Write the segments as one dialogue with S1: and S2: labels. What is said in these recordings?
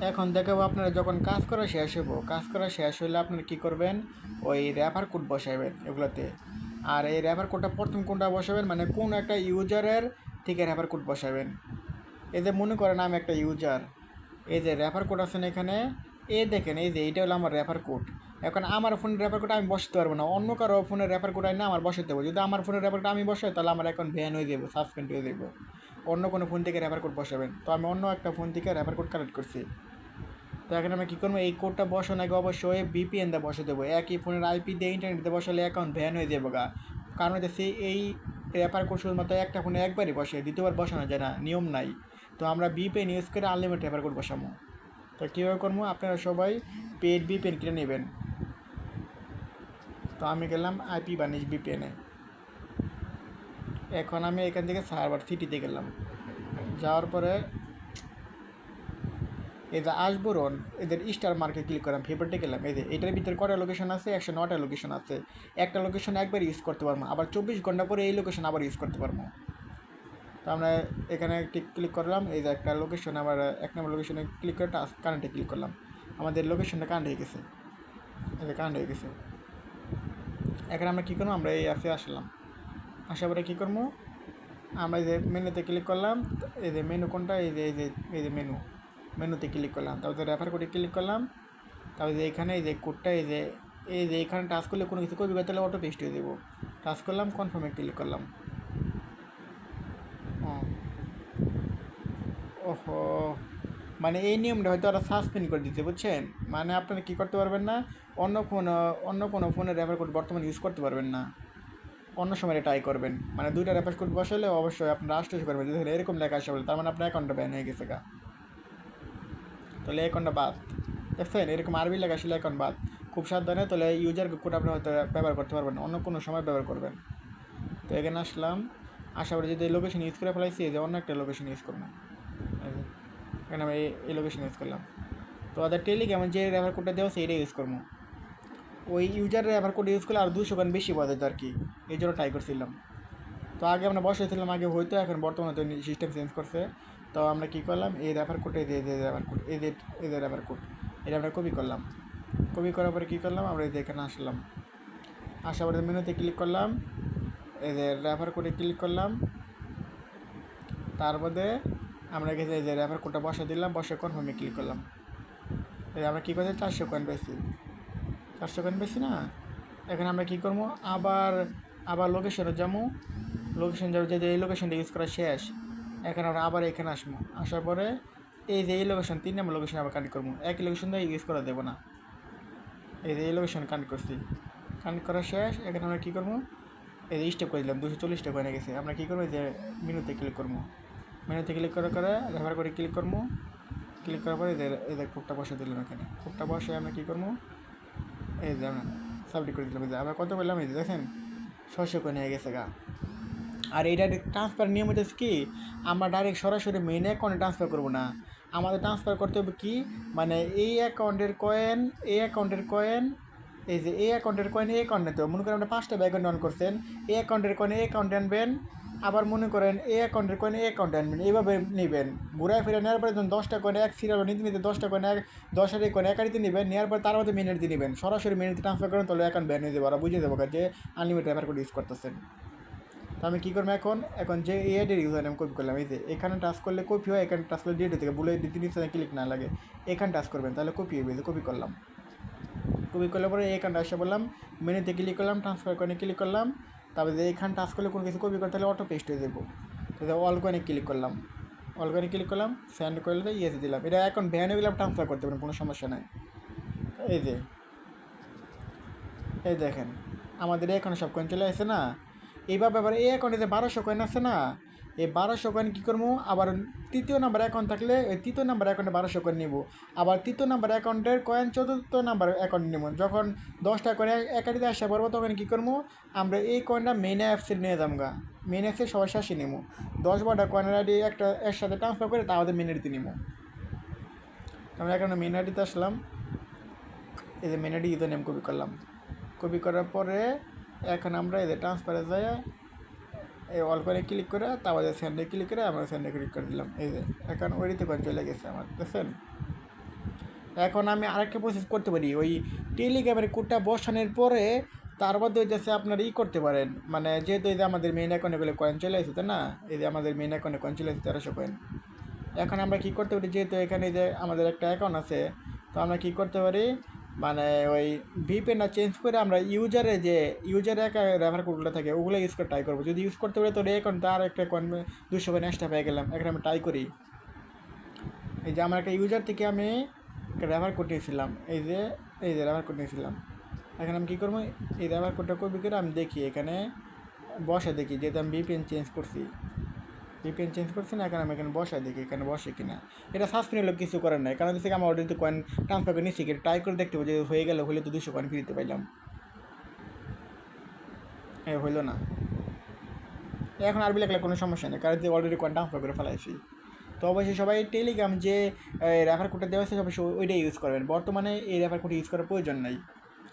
S1: এখন দেখাবো আপনারা যখন কাজ করা শেষ হব কাজ করা শেষ হলে আপনারা কী করবেন? ওই র্যাপার কোড বসাবেন এগুলোতে। আর এই র্যাপার কোডটা প্রথম কোনটা বসাবেন? মানে কোন একটা ইউজারের থেকে র্যাপার কোড বসাবেন। এই যে মনে করেন আমি একটা ইউজার এই যে র্যাপার কোড আছেন এখানে এ দেখেন, এই যে এইটা হলো আমার র্যাপার কোড এখন আমার ফোনের র্যাপার কোড আমি বসাতে পারব না, অন্য কারও ফোনের র্যাপার কোড না আমার বসাতে হবে। যদি আমার ফোনের র্যাপার কোড আমি বসাই, তাহলে আমার এখন ভ্যান হয়ে যাব সাসপেন্ড হয়ে যাব অন্য কোনো ফোন থেকে র্যাপার কোড বসাবেন। তো আমি অন্য একটা ফোন থেকে র্যাপার কোড কালেক্ট করছি। তো এখন আমি কী করব? এই কোডটা বসানো আগে অবশ্যই বিপিএন দিয়ে বসে দেবো। একই ফোনের আইপি দিয়ে ইন্টারনেট দিয়ে বসালে অ্যাকাউন্ট ভ্যান হয়ে যাব গা। কারণ হচ্ছে এই র্যাপার কোড শুধুমাত্র একটা ফোনে একবারই বসে দ্বিতীয়বার বসানো যায় না, নিয়ম নাই। তো আমরা বিপিএন ইউজ করে আনলিমিটেড র্যাপার কোড বসাবো। তো কীভাবে করব? আপনারা সবাই পেড বিপিএন কিনে নেবেন। তো আমি গেলাম আইপি বানিশ বিপিএনে এখন আমি এখান থেকে সার্ভার সিটিতে গেলাম। যাওয়ার পরে এই যে আসবরন এদের স্টার মার্কে ক্লিক করলাম ফেভারিটে গেলাম। এই যে এটার ভিতরে কটা লোকেশন আছে? একশো নটা লোকেশন আছে। একটা লোকেশন একবার ইউজ করতে পারব। আবার চব্বিশ ঘণ্টা পরে এই লোকেশন আবার ইউজ করতে পারব। তো আমরা এখানে একটি ক্লিক করলাম। এই যে একটা লোকেশন আবার এক নম্বর লোকেশনে ক্লিক করে কারেন্টে ক্লিক করলাম। আমাদের লোকেশনটা কারেন্ট হয়ে গেছে। এই যে কারেন্ট হয়ে গেছে। এখন আমরা কী করব? আমরা এই অ্যাপে আসলাম। আসার পরে কী করব আমরা এই যে মেনুতে ক্লিক করলাম, এই যে মেনু কোনটা? এই যে এই যে এই যে মেনু মেনুতে ক্লিক করলাম। তারপরে রেফার কোডে ক্লিক করলাম, তারপরে যে এখানে এই যে কোডটা এই যে এই যে এখানে টাচ করলে কোনো কিছু করবি তাহলে অটো পেস্ট হয়ে দেবো টাচ করলাম কনফার্মে ক্লিক করলাম। ওহো। মানে এই নিয়মটা হয়তো ওরা সাসপেন্ড করে দিতে বুঝছেন? মানে আপনারা কী করতে পারবেন না, অন্য ফোন অন্য কোনো ফোনের রেফার কোড বর্তমানে ইউজ করতে পারবেন না। অন্য সময় ট্রাই করবেন। মানে দুইটা রেফার কোড বসালে অবশ্যই আপনার রাষ্ট্র করবেন। যদি এরকম লেখা আসে বলে তার মানে আপনার অ্যাকাউন্টটা ব্যান হয়ে গেছে গা। তাহলে অ্যাকাউন্টটা বাদ। দেখছেন? এরকম আরবি লেখা আসলে অ্যাকাউন্ট বাদ। খুব সাবধানে তাহলে ইউজার কোড আপনি হয়তো ব্যবহার করতে পারবেন। অন্য কোনো সময় ব্যবহার করবেন। তো এখানে আসলাম। আশা করি যদি এই লোকেশন ইউজ করে ফেলাইছি যে অন্য একটা লোকেশন ইউজ করব এই যে, এখানে আমি এই- লোকেশন ইউজ করলাম। তো ওদের টেলিগ্রামে যে রেফার কোডটা দেওয়া সেইটা ইউজ করব। ওই ইউজারের রেফার কোড ইউজ করলে আর দুশো গান বেশি বোঝা যেত আর কি। এই জন্য ট্রাই করছিলাম। তো আগে আমরা বসেছিলাম আগে হয়তো এখন বর্তমানে তো সিস্টেম চেঞ্জ করছে। তো আমরা কী করলাম, এই রেফার কোড এই যে রেফার কোড এই যে এই যে রেফার কোড এটা আমরা কপি করলাম। কপি করার পরে কী করলাম, আমরা যে এখানে আসলাম। আসার পরে মেনুতে ক্লিক করলাম যে রেফার কোডে ক্লিক করলাম। তারপরে আমরা গেছে, এই রেফার কোডটা বসা দিলাম, বসে কনফার্মে ক্লিক করলাম। এই আমরা কী করছি, চারশো কয়েন পেয়েছি চারশো কয়েন পেয়েছি না। এখানে আমরা কী করব? আবার আবার লোকেশনে যাব। লোকেশন যাব যে এই লোকেশনটা ইউজ করা শেষ। এখানে আমরা আবার এখানে আসব। আসার পরে এই যে এই লোকেশন তিন নম্বর লোকেশন আবার কানেক্ট করব। একই লোকেশন দিয়ে ইউজ করা দেবো না। এই যে এই লোকেশন কানেক্ট করছি। কানেক্ট করা শেষ। এখানে আমরা কী করব? এই যে স্টেপ করে দিলাম। দুশো চল্লিশ টাকা হয়ে গেছে। আমরা কী করব? যে মেনুতে ক্লিক করব। মেনুতে ক্লিক করার করে রেফার করে ক্লিক করব। ক্লিক করার পরে এই যে কোডটা বসে দিলাম এখানে। কোডটা বসে আমরা কী করব? এই যে আমরা সাবমিট করে দিলাম আমরা কত পেলাম এই যে দেখেন ছশো করে নিয়ে গেছে গা। আর এইটা ট্রান্সফার নিয়ম হচ্ছে কি, আমরা ডাইরেক্ট সরাসরি মেন অ্যাকাউন্টে ট্রান্সফার করব না। আমাদের ট্রান্সফার করতে হবে কি মানে এই অ্যাকাউন্টের কয়েন এই অ্যাকাউন্টের কয়েন এই যে এই অ্যাকাউন্টের কয়েন এই অ্যাকাউন্টে তো মনে করেন আপনি পাঁচটা অ্যাকাউন্ট অন করছেন, এই অ্যাকাউন্টের কয়েন এই অ্যাকাউন্টে আনবেন আবার মনে করেন এই অ্যাকাউন্টের কয়েন এই অ্যাকাউন্টে আনবেন, এইভাবে নেবেন। ঘুরায় ফিরে নেওয়ার পরে যখন দশটা কয়েন এক সিরিয়াল নিতে নিতে দশটা কয়েন এক দশ হাজার কয়েন একারিতে নেবেন, নেওয়ার পর তার মধ্যে মিনিট নেবেন। সরাসরি মিনিট ট্রান্সফার করেন, তাহলে অ্যাকাউন্ট ব্যান হয়ে যাবে। ওরা বুঝে দেবো যে আনলিমিটেড ব্যবহার করে ইউজ করতেছেন। তো আমি কী করব এখন? এখন যে এআইডির ইউজার আমি কপি করলাম। এই যে এখানে টাচ করলে কপি হয়, এখানে টাচ করলে ডেটে থেকে বলে দিতে নিচে ক্লিক না লাগে। এখানে টাচ করবেন, তাহলে কপি হবে যে কপি করলাম। কপি করলে পরে এখানটা এসে বললাম। মেনুতে ক্লিক করলাম ট্রান্সফার করে ক্লিক করলাম। তারপরে এখানে টাচ করলে কোনো কিছু কপি করতে তাহলে অটো পেস্ট হয়ে দেবো তো অল কয়েনে ক্লিক করলাম। অল কয়েনে ক্লিক করলাম স্যান্ড করলে ইয়েতে দিলাম। এটা এখন ভ্যানে গেলাম ট্রান্সফার করতে পারেন, কোনো সমস্যা নাই। এই যে, এই দেখেন, আমাদের এখন সব কয়েন চলে আসছে না। এইভাবে আবার এই অ্যাকাউন্টে যে বারোশো কয়েন আছে না এই বারোশো কয়েন কী করব? আবার তৃতীয় নাম্বার অ্যাকাউন্ট থাকলে ওই তৃতীয় নাম্বার অ্যাকাউন্টে বারোশো কয়েন নিব। আবার তৃতীয় নাম্বার অ্যাকাউন্টের কয়েন চতুর্থ নাম্বার অ্যাকাউন্ট নেব। যখন দশটা কয়েন একাটিতে আসা পড়ব, তখন কী করব? আমরা এই কয়েনটা মেন অ্যাপসে নিয়ে যাব গা। মেন অ্যাপসে সবার শেষে নেব। দশ বারোটা কয়েনের আইডি একটা একসাথে ট্রান্সফার করে তা আমাদের মেন আইডিতে নেব। আমরা এখন মেন আইডিতে আসলাম। এই যে main ID user name copy করলাম। কপি করার পরে এখন আমরা এই যে ট্রান্সফারে যাই এই অল করে ক্লিক করে তারপরে সেন্ডে ক্লিক করে আমরা সেন্ডে ক্লিক করে দিলাম, এই যে, এখন ওইটিতে করে চলে গেছে আমার, দেখছেন? এখন আমি আরেকটা প্রসেস করতে পারি, ওই টেলিগ্রামের কোডটা বসানোর পরে তার মধ্যে হচ্ছে আপনার ই করতে পারেন মানে যেহেতু এই যে আমাদের মেইন অ্যাকাউন্টে কয়েন চলে আসছে, তাই না? এই যে আমাদের মেন অ্যাকাউন্টে কয়েন চলে আসছে তেরোশো কয়েন এখন আমরা কী করতে পারি, যেহেতু এখানে যে আমাদের একটা অ্যাকাউন্ট আছে, তো আমরা কী করতে পারি মানে ওই ভিপেনটা চেঞ্জ করে আমরা ইউজারে যে ইউজারে একা রেফার কোডগুলো থাকে, ওগুলো ইউজ করে ট্রাই করব। যদি ইউজ করতে পারি তো অ্যাকাউন্ট তার একটা কয়েন দুশো কয়েন এক্সট্রা পেয়ে গেলাম, এখানে আমি ট্রাই করি। এই যে আমার একটা ইউজার থেকে আমি একটা রেফার কোড নিয়েছিলাম, এই যে এই যে রেফার কোড নিয়েছিলাম। এখানে আমি কী করব? এই রেফার কোডটা করবি করে আমি দেখি, এখানে বসে দেখি, যেহেতু আমি বিপিএন চেঞ্জ করছি। বিপিএন চেঞ্জ করছি না এখানে আমি এখানে বসায় দেখি এখানে বসে কিনা এটা সাসপেন্ড হলো কিছু করার নাই, কারণ হচ্ছে আমার অলরেডি কয়েন ট্রান্সফার করে নিচ্ছি ট্রাই করে দেখতে পাবো যে হয়ে গেলে হলে তো দুশো কয়েন ফিরিতে পাইলাম। হ্যাঁ হইল না। এখন আর লাগলে কোনো সমস্যা নেই, কারণ যে অলরেডি কয়েন ট্রান্সফার করে ফেলাইছি। তো অবশ্যই সবাই টেলিগ্রাম যে রেফার কোডটা দেওয়া আছে অবশ্যই ওইটাই ইউজ করবেন। বর্তমানে এই রেফার কোড ইউজ করার প্রয়োজন নাই।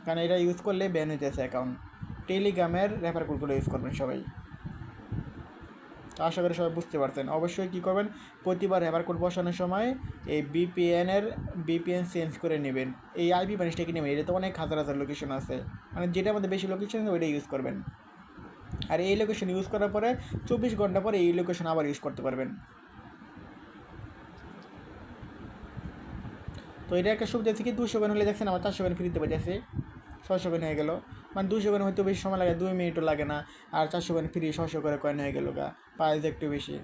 S1: কারণ এটা ইউজ করলে ব্যান হয়ে যাচ্ছে অ্যাকাউন্ট টেলিগ্রামের রেফার কোডগুলো ইউজ করবেন সবাই। আশা করি সবাই বুঝতে পারছেন। অবশ্যই কী করবেন, প্রতিবার রেফার কোড বসানোর সময় এই বিপিএনের বিপিএন চেঞ্জ করে নেবেন। এই আইপি প্যানিসটাকে নেবেন এটা তো অনেক হাজার হাজার লোকেশন আছে। মানে যেটার মধ্যে বেশি লোকেশন আছে, ওইটা ইউজ করবেন। আর এই লোকেশন ইউজ করার পরে চব্বিশ ঘণ্টা পরে এই লোকেশন আবার ইউজ করতে পারবেন। তো এটা একটা সুবিধা থেকে দুশো গান হলে দেখছেন আমার চারশো গান ফ্রিতে বাজাচ্ছে ছশো গান হয়ে গেল। মানে দুশো গান হয়তো বেশি সময় লাগে, দুই মিনিটও লাগে না। আর চারশো গান ফ্রি ছশো করে কয়েন হয়ে গেল গা। প্রাইস একটু বেশি।